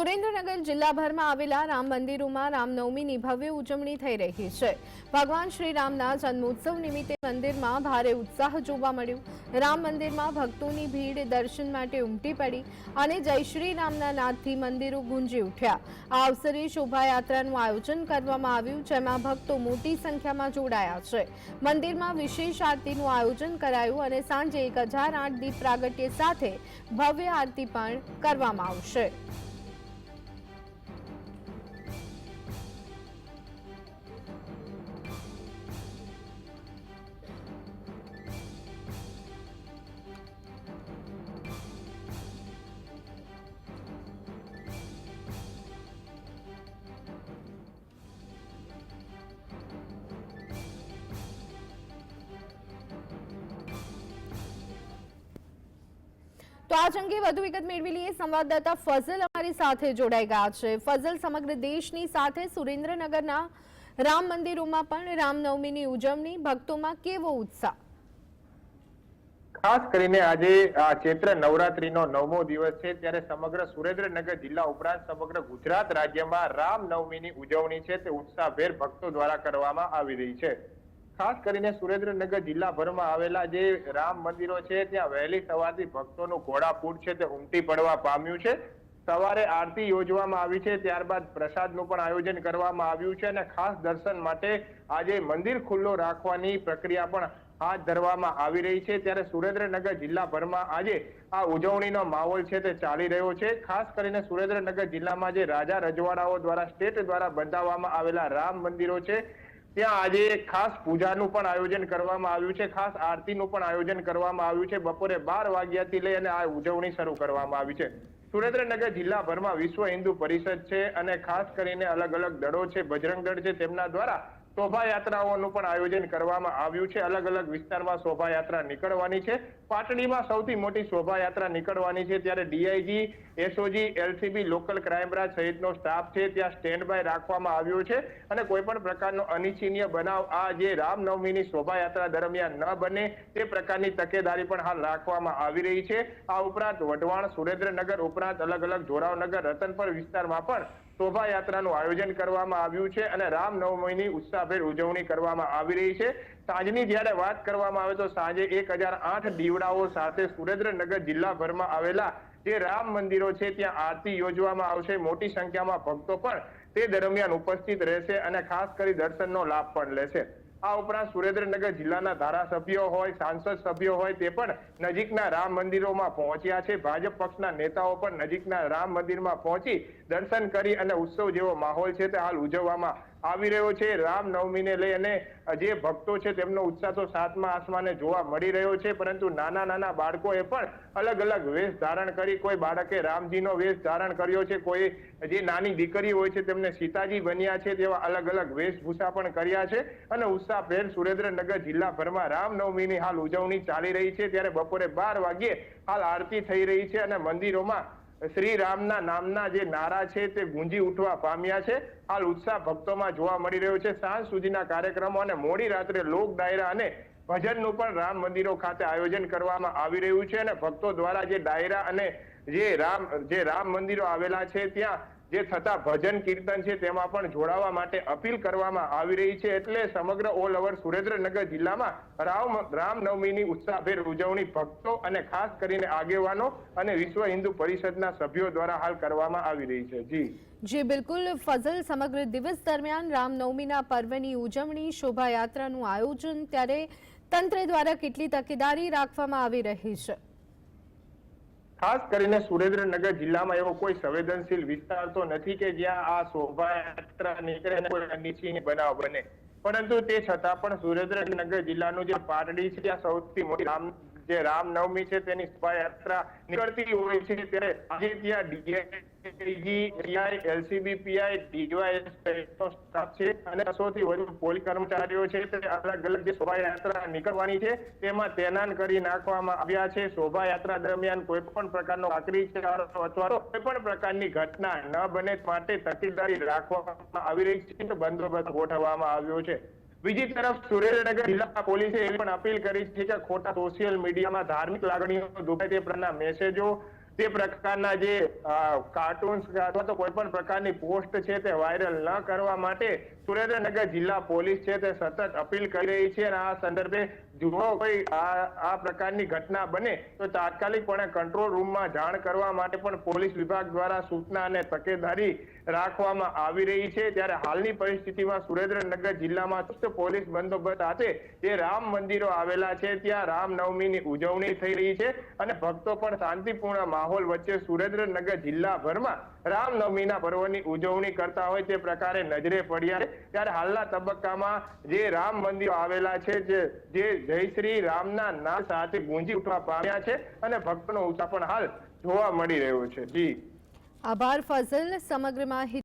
સુરેન્દ્રનગર જિલ્લાભરમાં આવેલા રામ મંદિરોમાં રામનવમીની ભવ્ય ઉજવણી થઈ રહી છે. ભગવાન શ્રી રામના જન્મોત્સવ નિમિત્તે મંદિરમાં ભારે ઉત્સાહ જોવા મળ્યો. રામ મંદિરમાં ભક્તોની ભીડ દર્શન માટે ઉમટી પડી અને જય શ્રી રામના નાદથી મંદિરો ગુંજી ઉઠ્યા. આ અવસરે શોભાયાત્રાનું આયોજન કરવામાં આવ્યું, જેમાં ભક્તો મોટી સંખ્યામાં જોડાયા છે. મંદિરમાં વિશેષ આરતીનું આયોજન કરાયું અને સાંજે એક હજાર આઠ દીપ પ્રાગટ્ય સાથે ભવ્ય આરતી પણ કરવામાં આવશે. તો આ અંગે વધુ વિગત મેળવી લઈએ. સંવાદદાતા ફઝલ અમારી સાથે જોડાઈ ગયા છે. ફઝલ, સમગ્ર દેશની સાથે સુરેન્દ્રનગરના રામ મંદિરોમાં પણ રામનવમીની ઉજવણી. ભક્તોમાં કેવો ઉત્સાહ? ખાસ કરીને આજે ચૈત્ર નવરાત્રીનો નવમો દિવસ છે, ત્યારે સમગ્ર સુરેન્દ્રનગર જિલ્લા ઉપરાંત સમગ્ર ગુજરાત રાજ્યમાં રામનવમીની ઉજવણી છે, તે ઉત્સાહભેર ભક્તો દ્વારા કરવામાં આવી રહી છે. ખાસ કરીને સુરેન્દ્રનગર જિલ્લાભરમાં આવેલા જે રામ મંદિરો છે, ત્યાં વહેલી સવારથી ભક્તોનું ઘોડાફૂટ છે, તે ઉમટી પડવા પામ્યું છે. સવારે આરતી યોજવામાં આવી છે, ત્યારબાદ પ્રસાદનું પણ આયોજન કરવામાં આવ્યું છે અને ખાસ દર્શન માટે આજે મંદિર ખુલ્લો રાખવાની પ્રક્રિયા પણ હાથ ધરવામાં આવી રહી છે. ત્યારે સુરેન્દ્રનગર જિલ્લાભરમાં આજે આ ઉજવણીનો માહોલ છે, તે ચાલી રહ્યો છે. ખાસ કરીને સુરેન્દ્રનગર જિલ્લામાં જે રાજા રજવાડાઓ દ્વારા સ્ટેટ દ્વારા બંધાવવામાં આવેલા રામ મંદિરો છે ત્યાં આજે ખાસ પૂજાનું પણ આયોજન કરવામાં આવ્યું છે, ખાસ આરતીનું પણ આયોજન કરવામાં આવ્યું છે. બપોરે બાર વાગ્યાથી લઈ અને આ ઉજવણી શરૂ કરવામાં આવી છે. સુરેન્દ્રનગર જિલ્લાભરમાં વિશ્વ હિન્દુ પરિષદ છે અને ખાસ કરીને અલગ અલગ દળો છે બજરંગ દળ છે, તેમના દ્વારા શોભાયાત્રાઓનું પણ આયોજન કરવામાં આવ્યું છે. અલગ અલગ વિસ્તારમાં શોભાયાત્રા નીકળવાની છે. પાટડીમાં સૌથી મોટી શોભાયાત્રા નીકળવાની છે. ત્યારે DIG, SOG, LCB, local crime branch સહિતનો સ્ટાફ છે. ત્યાં સ્ટેન્ડ બાય રાખવામાં આવ્યો છે અને કોઈ પણ પ્રકારનો અનિચ્છનીય બનાવ આ જે રામનવમીની શોભાયાત્રા દરમિયાન ન બને તે પ્રકારની તકેદારી પણ હાલ રાખવામાં આવી રહી છે. આ ઉપરાંત વઢવાણ, સુરેન્દ્રનગર ઉપરાંત અલગ અલગ જોરાવનગર, રતનપર વિસ્તારમાં પણ શોભાયાત્રાનું આયોજન કરવામાં આવ્યું છે અને રામનવમીની ઉત્સાહભેર ઉજવણી કરવામાં આવી રહી છે. સાંજની જ્યારે વાત કરવામાં આવે તો સાંજે એક હજાર આઠ દીવડાઓ સાથે સુરેન્દ્રનગર જિલ્લાભરમાં આવેલા જે રામ મંદિરો છે, ત્યાં આરતી યોજવામાં આવશે. મોટી સંખ્યામાં ભક્તો પણ તે દરમિયાન ઉપસ્થિત રહેશે અને ખાસ કરી દર્શનનો લાભ પણ લેશે. આ ઉપરાંત સુરેન્દ્રનગર જિલ્લાના ધારાસભ્યો હોય, સાંસદ સભ્યો હોય તે પણ નજીકના રામ મંદિરોમાં પહોંચ્યા છે. ભાજપ પક્ષના નેતાઓ પણ નજીકના રામ મંદિરમાં પહોંચી દર્શન કરી અને ઉત્સવ જેવો માહોલ છે તે હાલ ઉજવવામાં આવી રહ્યો છે. રામનવમીને લઈ અને જે ભક્તો છે તેમનો ઉત્સાહ તો સાતમા આસમાને જોવા મળી રહ્યો છે. પરંતુ નાના નાના બાળકોએ પણ અલગ અલગ વેશ ધારણ કરી. કોઈ બાળકે રામજીનો વેશ ધારણ કર્યો છે. કોઈ જે નાની દીકરી હોય છે તેમને સીતાજી બન્યા છે તેવા અલગ અલગ વેશભૂષા પણ કર્યા છે. અને ઉત્સાહભેર સુરેન્દ્રનગર જિલ્લાભરમાં રામનવમીની હાલ ઉજવણી ચાલી રહી છે. ત્યારે બપોરે બાર વાગ્યે હાલ આરતી થઈ રહી છે અને મંદિરોમાં શ્રી રામના નામના જે નારા છે તે ગુંજી ઉઠવા પામ્યા છે. હાલ ઉત્સાહ ભક્તોમાં જોવા મળી રહ્યો છે. સાંજ સુધીના કાર્યક્રમો અને મોડી રાત્રે લોક ડાયરા અને ભજનનું પણ રામ મંદિરો ખાતે આયોજન કરવામાં આવી રહ્યું છે અને ભક્તો દ્વારા જે ડાયરા અને જે રામ જે રામ મંદિરો આવેલા છે, ત્યાં જે થતા ભજન કીર્તન છે, તેમાં પણ જોડાવા માટે અપીલ કરવામાં આવી રહી છે. એટલે સમગ્ર ઓલ ઓવર સુરેન્દ્રનગર જિલ્લામાં રામ, રામનવમીની ઉત્સાહભેર ઉજવણી ભક્તો અને ખાસ કરીને આગેવાનો અને વિશ્વ હિન્દુ પરિષદના સભ્યો દ્વારા હાલ કરવામાં આવી રહી છે. જી. જી, બિલકુલ. ફઝલ સમગ્ર દિવસ દરમિયાન રામનવમીના પર્વની ઉજવણી, શોભાયાત્રાનું આયોજન ત્યારે તંત્ર દ્વારા કેટલી તકેદારી રાખવામાં આવી રહી છે. ખાસ કરીને સુરેન્દ્રનગર જિલ્લામાં એવો કોઈ સંવેદનશીલ વિસ્તાર તો નથી કે જ્યાં આ શોભાયાત્રા નીકળે કોઈ બનાવ બને. પરંતુ તે છતાં પણ સુરેન્દ્રનગર જિલ્લાનું જે પારડી છે, ત્યાં સૌથી મોટી જે રામનવમી છે તેની શોભાયાત્રા નીકળતી હોય છે ત્યારે આજે ત્યાં DIG PI LCB, PI DYS છે અને બસોથી વધુ પોલીસ કર્મચારીઓ છે તે અલગ અલગ જે શોભાયાત્રા નીકળવાની છે તેમાં તૈનાત કરી નાખવામાં આવ્યા છે. શોભાયાત્રા દરમિયાન કોઈ પણ પ્રકારનો આકરી અથવા તો કોઈ પણ પ્રકારની ઘટના ન બને માટે તકેદારી રાખવામાં આવી રહી છે. બંદોબસ્ત ગોઠવવામાં આવ્યો છે. બીજી તરફ સુરેન્દ્રનગર જિલ્લા પોલીસે એવી પણ અપીલ કરી છે કે ખોટા સોશિયલ મીડિયામાં ધાર્મિક લાગણીઓ દુભાય તે પ્રકારના મેસેજો તે પ્રકારના જે કાર્ટૂન્સ અથવા તો કોઈ પણ પ્રકારની પોસ્ટ છે તે વાયરલ ન કરવા માટે સુરેન્દ્રનગર જિલ્લા પોલીસ છે તે સતત અપીલ કરી રહી છે અને આ સંદર્ભે જો કોઈ આ આ પ્રકારની ઘટના બને તો તાત્કાલિકપણે કંટ્રોલ રૂમમાં જાણ કરવા માટે પણ પોલીસ વિભાગ દ્વારા સૂચના અને તકેદારી રાખવામાં આવી રહી છે. ત્યારે હાલની પરિસ્થિતિમાં સુરેન્દ્રનગર જિલ્લામાં ચુસ્ત પોલીસ બંદોબસ્ત સાથે જે રામ મંદિરો આવેલા છે. ત્યાં રામનવમીની ઉજવણી થઈ રહી છે અને ભક્તો પણ શાંતિપૂર્ણ માહોલ વચ્ચે સુરેન્દ્રનગર જિલ્લાભરમાં રામનવમીના પર્વની ઉજવણી કરતા હોય તે પ્રકારે નજરે પડ્યા છે. ત્યારે હાલના તબક્કામાં જે રામ મંદિરો આવેલા છે જે જય શ્રી રામના નામ સાથે ગુંજી ઉઠવા પામ્યા છે અને ભક્તોનો ઉત્સાહ પણ હાલ જોવા મળી રહ્યો છે. જી. આભાર ફઝલ સમગ્ર માહિતી